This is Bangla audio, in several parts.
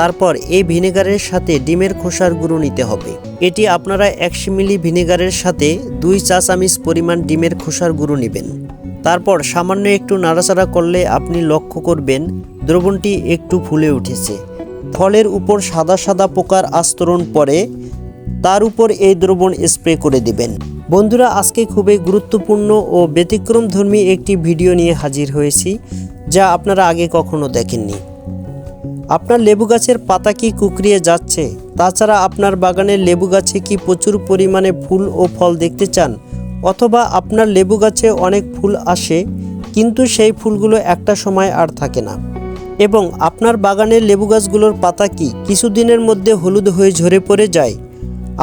তারপর এই ভিনেগারের সাথে ডিমের খোসার গুঁড়ো নিতে হবে। এটি আপনারা একশো মিলি ভিনেগারের সাথে দুই চা চামিচ পরিমাণ ডিমের খোসার গুঁড়ো নেবেন। তারপর সামান্য একটু নাড়াচাড়া করলে আপনি লক্ষ্য করবেন দ্রবণটি একটু ফুলে উঠেছে। ফলের উপর সাদা সাদা পোকার আস্তরণ পরে তার উপর এই দ্রবণ স্প্রে করে দিবেন। বন্ধুরা, আজকে খুবই গুরুত্বপূর্ণ ও ব্যতিক্রমধর্মী একটি ভিডিও নিয়ে হাজির হয়েছি, যা আপনারা আগে কখনো দেখেননি। আপনার লেবু গাছের পাতা কি কুকরিয়ে যাচ্ছে? তাছাড়া আপনার বাগানের লেবু গাছে কি প্রচুর পরিমাণে ফুল ও ফল দেখতে চান? অথবা আপনার লেবু গাছে অনেক ফুল আসে, কিন্তু সেই ফুলগুলো একটা সময় আর থাকে না। এবং আপনার বাগানের লেবু গাছগুলোর পাতা কি কিছুদিনের মধ্যে হলুদ হয়ে ঝরে পড়ে যায়?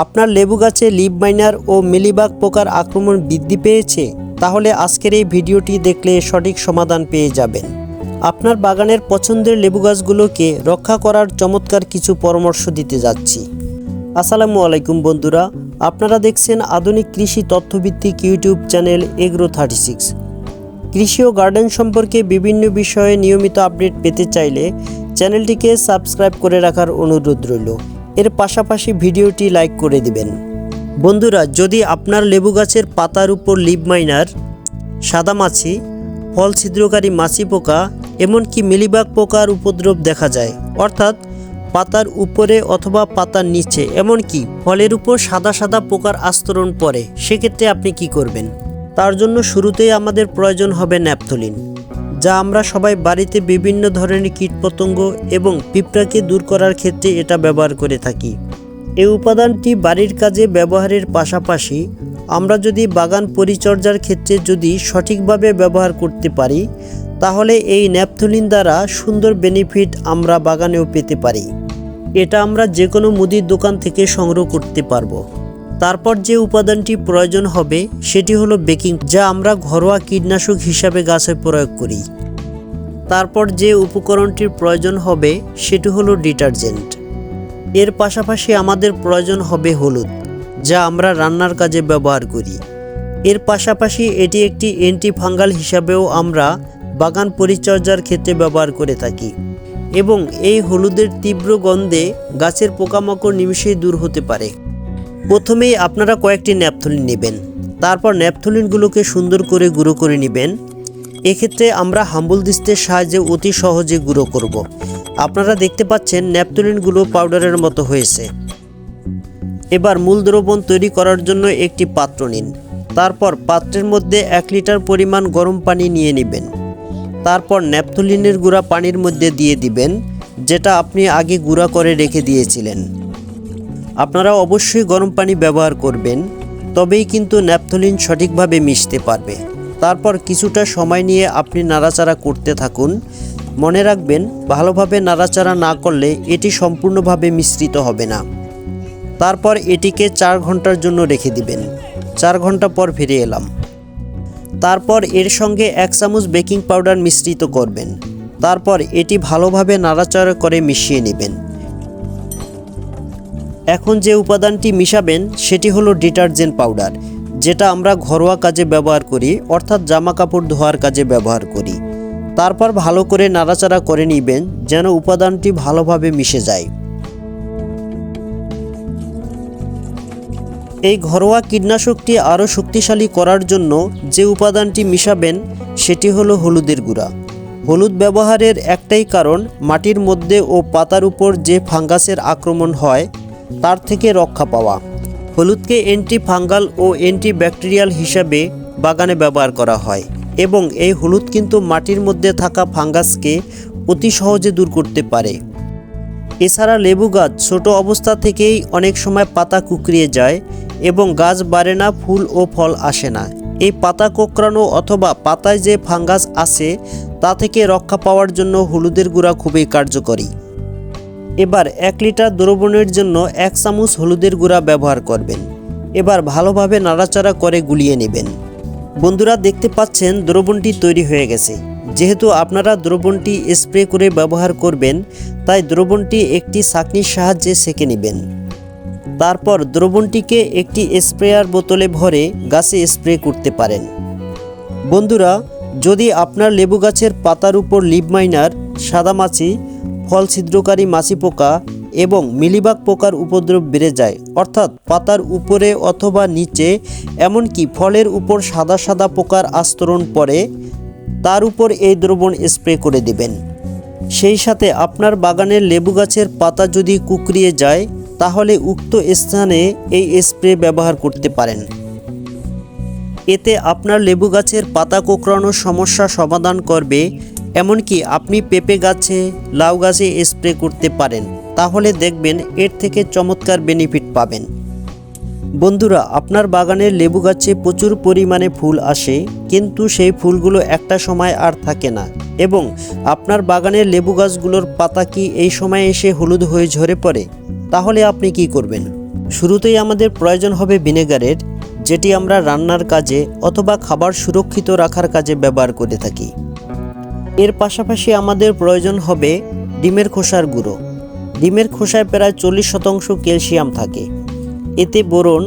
আপনার লেবু গাছে লিপ মাইনার ও মিলিবাগ পোকার আক্রমণ বৃদ্ধি পেয়েছে? তাহলে আজকের এই ভিডিওটি দেখলে সঠিক সমাধান পেয়ে যাবেন। আপনার বাগানের পছন্দের লেবু গাছগুলোকে রক্ষা করার চমৎকার কিছু পরামর্শ দিতে যাচ্ছি। আসসালামু আলাইকুম বন্ধুরা, আপনারা দেখছেন আধুনিক কৃষি তথ্যভিত্তিক YouTube channel agro thirty six. কৃষি ও গার্ডেন সম্পর্কে বিভিন্ন বিষয়ে নিয়মিত আপডেট পেতে চাইলে চ্যানেলটিকে সাবস্ক্রাইব করে রাখার অনুরোধ রইল। এর পাশাপাশি ভিডিওটি লাইক করে দিবেন। বন্ধুরা, যদি আপনার লেবু গাছের পাতার উপর লিপ মাইনার সাদামাছি ফল ছিদ্রকারী মাছি পোকা এমনকি মিলিবাগ পোকার উপদ্রব দেখা যায়। অর্থাৎ পাতার উপরে অথবা পাতার নিচে, এমনকি ফলের উপর সাদা সাদা পোকার আস্তরণ পড়ে। সেক্ষেত্রে আপনি কি করবেন? তার জন্য শুরুতেই আমাদের প্রয়োজন হবে ন্যাপথলিন, যা আমরা সবাই বাড়িতে বিভিন্ন ধরনের কীটপতঙ্গ এবং পিঁপড়াকে দূর করার ক্ষেত্রে এটা ব্যবহার করে থাকি। এই উপাদানটি বাড়ির কাজে ব্যবহারের পাশাপাশি আমরা যদি বাগান পরিচর্যার ক্ষেত্রে যদি সঠিকভাবে ব্যবহার করতে পারি তাহলে এই ন্যাপথলিন দ্বারা সুন্দর বেনিফিট আমরা বাগানেও পেতে পারি। এটা আমরা যে কোনো মুদির দোকান থেকে সংগ্রহ করতে পারব। তারপর যে উপাদানটি প্রয়োজন হবে, সেটি হলো বেকিং যা আমরা ঘরোয়া কীটনাশক হিসাবে গাছে প্রয়োগ করি। তারপর যে উপকরণটির প্রয়োজন হবে, সেটি হলো ডিটারজেন্ট। এর পাশাপাশি আমাদের প্রয়োজন হবে হলুদ, যা আমরা রান্নার কাজে ব্যবহার করি। এর পাশাপাশি এটি একটি অ্যান্টিফাঙ্গাল হিসাবেও আমরা বাগান পরিচর্যার ক্ষেত্রে ব্যবহার করে থাকি এবং এই হলুদের তীব্র গন্ধে গাছের পোকামাকড় নিমিষেই দূর হতে পারে। প্রথমেই আপনারা কয়েকটি ন্যাপথলিন নেবেন, তারপর ন্যাপথলিনগুলোকে সুন্দর করে গুঁড়ো করে নেবেন। এক্ষেত্রে আমরা হাম্বল দিস্তের সাহায্যে অতি সহজে গুঁড়ো করব। আপনারা দেখতে পাচ্ছেন ন্যাপথলিনগুলো পাউডারের মতো হয়েছে। এবার মূল দ্রবণ তৈরি করার জন্য একটি পাত্র নিন, তারপর পাত্রের মধ্যে এক লিটার পরিমাণ গরম পানি নিয়ে নেবেন। তারপর ন্যাপথলিনের গুঁড়া পানির মধ্যে দিয়ে দিবেন, যেটা আপনি আগে গুঁড়া করে রেখে দিয়েছিলেন। আপনারা অবশ্যই গরম পানি ব্যবহার করবেন, তবেই কিন্তু ন্যাপথলিন সঠিকভাবে মিশতে পারবে। তারপর কিছুটা সময় নিয়ে আপনি নাড়াচাড়া করতে থাকুন। মনে রাখবেন, ভালোভাবে নাড়াচাড়া না করলে এটি সম্পূর্ণভাবে মিশ্রিত হবে না। তারপর এটিকে চার ঘণ্টার জন্য রেখে দিবেন। চার ঘণ্টা পর ফিরে এলাম। তারপর এর সঙ্গে এক চামচ বেকিং পাউডার মিশ্রিত করবেন। তারপর এটি ভালোভাবে নাড়াচাড়া করে মিশিয়ে নেবেন। এখন যে উপাদানটি মিশাবেন, সেটি হলো ডিটারজেন্ট পাউডার, যেটা আমরা ঘরোয়া কাজে ব্যবহার করি, অর্থাৎ জামা কাপড় ধোয়ার কাজে ব্যবহার করি। তারপর ভালো করে নাড়াচাড়া করে নেবেন, যেন উপাদানটি ভালোভাবে মিশে যায়। এই ঘরোয়া কীটনাশকটি আরও শক্তিশালী করার জন্য যে উপাদানটি মিশাবেন, সেটি হলো হলুদের গুঁড়া। হলুদ ব্যবহারের একটাই কারণ, মাটির মধ্যে ও পাতার উপর যে ফাঙ্গাসের আক্রমণ হয়, তার থেকে রক্ষা পাওয়া। হলুদকে অ্যান্টি ফাঙ্গাল ও অ্যান্টি ব্যাকটেরিয়াল হিসাবে বাগানে ব্যবহার করা হয় এবং এই হলুদ কিন্তু মাটির মধ্যে থাকা ফাঙ্গাসকে অতি সহজে দূর করতে পারে। এছাড়া লেবু গাছ ছোট অবস্থা থেকেই অনেক সময় পাতা কুকরিয়ে যায় এবং গাছ বাড়ে না, ফুল ও ফল আসে না। এই পাতা কোঁকড়ানো অথবা পাতায় যে ফাঙ্গাস আছে, তা থেকে রক্ষা পাওয়ার জন্য হলুদের গুঁড়া খুবই কার্যকরী। এবার এক লিটার দ্রবণের জন্য এক চামচ হলুদের গুঁড়া ব্যবহার করবেন। এবার ভালোভাবে নাড়াচাড়া করে গুলিয়ে নেবেন। বন্ধুরা, দেখতে পাচ্ছেন দ্রবণটি তৈরি হয়ে গেছে। যেহেতু আপনারা দ্রবণটি স্প্রে করে ব্যবহার করবেন, তাই দ্রবণটি একটি ছাঁকনির সাহায্যে সেঁকে নেবেন। তারপর দ্রবণটিকে একটি স্প্রেয়ার বোতলে ভরে গাছে স্প্রে করতে পারেন। বন্ধুরা, যদি আপনার লেবু গাছের পাতার উপর লিভ মাইনার সাদামাছি ফল ছিদ্রকারী মাছি পোকা এবং মিলিবাগ পোকার উপদ্রব বেড়ে যায়, অর্থাৎ পাতার উপরে অথবা নিচে, এমনকি ফলের উপর সাদা সাদা পোকার আস্তরণ পড়ে তার উপর এই দ্রবণ স্প্রে করে দিবেন। সেই সাথে আপনার বাগানের লেবু গাছের পাতা যদি কুকরিয়ে যায়, তাহলে উক্ত স্থানে এই স্প্রে ব্যবহার করতে পারেন। এতে আপনার লেবু গাছের পাতা কোঁকড়ানোর সমস্যা সমাধান করবে, এমনকি আপনি পেঁপে গাছে, লাউ গাছে স্প্রে করতে পারেন। তাহলে দেখবেন এর থেকে চমৎকার বেনিফিট পাবেন। বন্ধুরা, আপনার বাগানের লেবু গাছে প্রচুর পরিমাণে ফুল আসে, কিন্তু সেই ফুলগুলো একটা সময় আর থাকে না। এবং আপনার বাগানের লেবু গাছগুলোর পাতা কি এই সময় এসে হলুদ হয়ে ঝরে পড়ে? তাহলে আপনি কি করবেন? শুরুতেই আমাদের প্রয়োজন হবে ভিনেগারের, যেটি আমরা রান্নার কাজে অথবা খাবার সুরক্ষিত রাখার কাজে ব্যবহার করে থাকি। এর পাশাপাশি আমাদের প্রয়োজন হবে ডিমের খোসার গুঁড়ো। ডিমের খোসায় প্রায় চল্লিশ শতাংশ ক্যালসিয়াম থাকে। এতে বোরন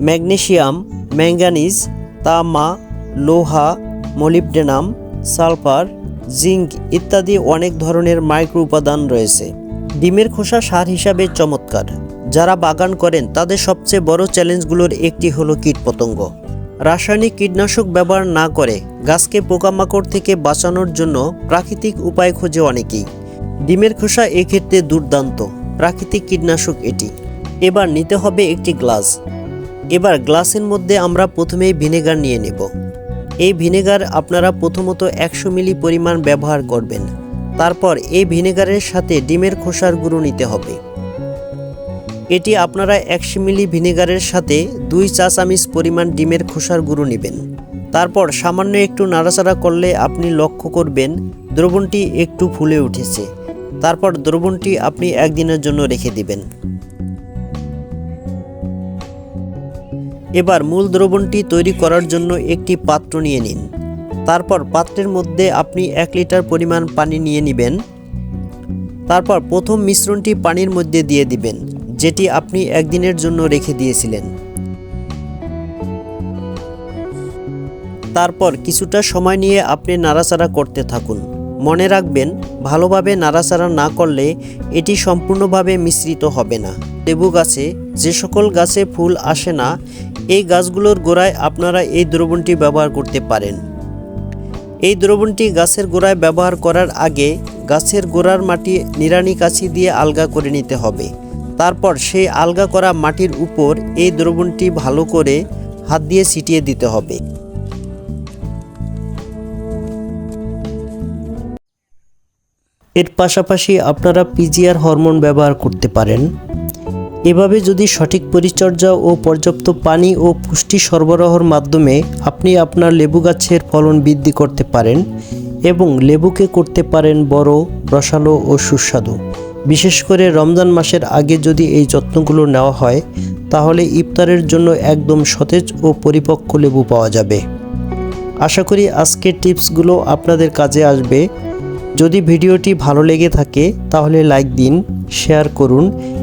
ম্যাগনেশিয়াম ম্যাঙ্গানিজ, তামা, লোহা, মলিবডেনাম, সালফার, জিঙ্ক ইত্যাদি অনেক ধরনের মাইক্রো উপাদান রয়েছে। ডিমের খোসা সার হিসাবে চমৎকার। যারা বাগান করেন, তাদের সবচেয়ে বড় চ্যালেঞ্জগুলোর একটি হলো কীটপতঙ্গ। রাসায়নিক কীটনাশক ব্যবহার না করে গাছকে পোকামাকড় থেকে বাঁচানোর জন্য প্রাকৃতিক উপায় খোঁজে অনেকেই। ডিমের খোসা এক্ষেত্রে দুর্দান্ত। প্রাকৃতিক কীটনাশক এটি। এবার নিতে হবে একটি গ্লাস। এবার গ্লাসের মধ্যে আমরা প্রথমেই ভিনেগার নিয়ে নেব। এই ভিনেগার আপনারা প্রথমত একশো মিলি পরিমাণ ব্যবহার করবেন। তারপর এই ভিনেগারের সাথে ডিমের খোসার গুঁড়ো নিতে হবে। এটি আপনারা একশো মিলি ভিনেগারের সাথে দুই চা চামিচ পরিমাণ ডিমের খোসার গুঁড়ো নেবেন। তারপর সামান্য একটু নাড়াচাড়া করলে আপনি লক্ষ্য করবেন দ্রবণটি একটু ফুলে উঠেছে। তারপর দ্রবণটি আপনি একদিনের জন্য রেখে দিবেন। এবার মূল দ্রবণটি তৈরি করার জন্য একটি পাত্র নিয়ে নিন। তারপর পাত্রের মধ্যে আপনি এক লিটার পরিমাণ পানি নিয়ে নেবেন। তারপর প্রথম মিশ্রণটি পানির মধ্যে দিয়ে দিবেন, যেটি আপনি একদিনের জন্য রেখে দিয়েছিলেন। তারপর কিছুটা সময় নিয়ে আপনি নাড়াচাড়া করতে থাকুন। মনে রাখবেন, ভালোভাবে নাড়াচাড়া না করলে এটি সম্পূর্ণভাবে মিশ্রিত হবে না। লেবু গাছে যে সকল গাছে ফুল আসে না এই গাছগুলোর গোড়ায় আপনারা এই দ্রবণটি ব্যবহার করতে পারেন। এই দ্রবণটি গাছের গোড়ায় ব্যবহার করার আগে গাছের গোড়ার মাটি নিরানি কাছি দিয়ে আলগা করে নিতে হবে। তারপর সেই আলগা করা মাটির উপর এই দ্রবণটি ভালো করে হাত দিয়ে ছিটিয়ে দিতে হবে। এর পাশাপাশি আপনারা পিজিআর হরমোন ব্যবহার করতে পারেন। এভাবে যদি সঠিক পরিচর্যা ও পর্যাপ্ত পানি ও পুষ্টি সরবরাহর মাধ্যমে আপনি আপনার লেবু গাছের ফলন বৃদ্ধি করতে পারেন এবং লেবুকে করতে পারেন বড়, রসালো ও সুস্বাদু। বিশেষ করে রমজান মাসের আগে যদি এই যত্নগুলো নেওয়া হয়, তাহলে ইফতারের জন্য একদম সতেজ ও পরিপক্ক লেবু পাওয়া যাবে। আশা করি আজকের টিপসগুলো আপনাদের কাজে আসবে। যদি ভিডিওটি ভালো লেগে থাকে, তাহলে লাইক দিন, শেয়ার করুন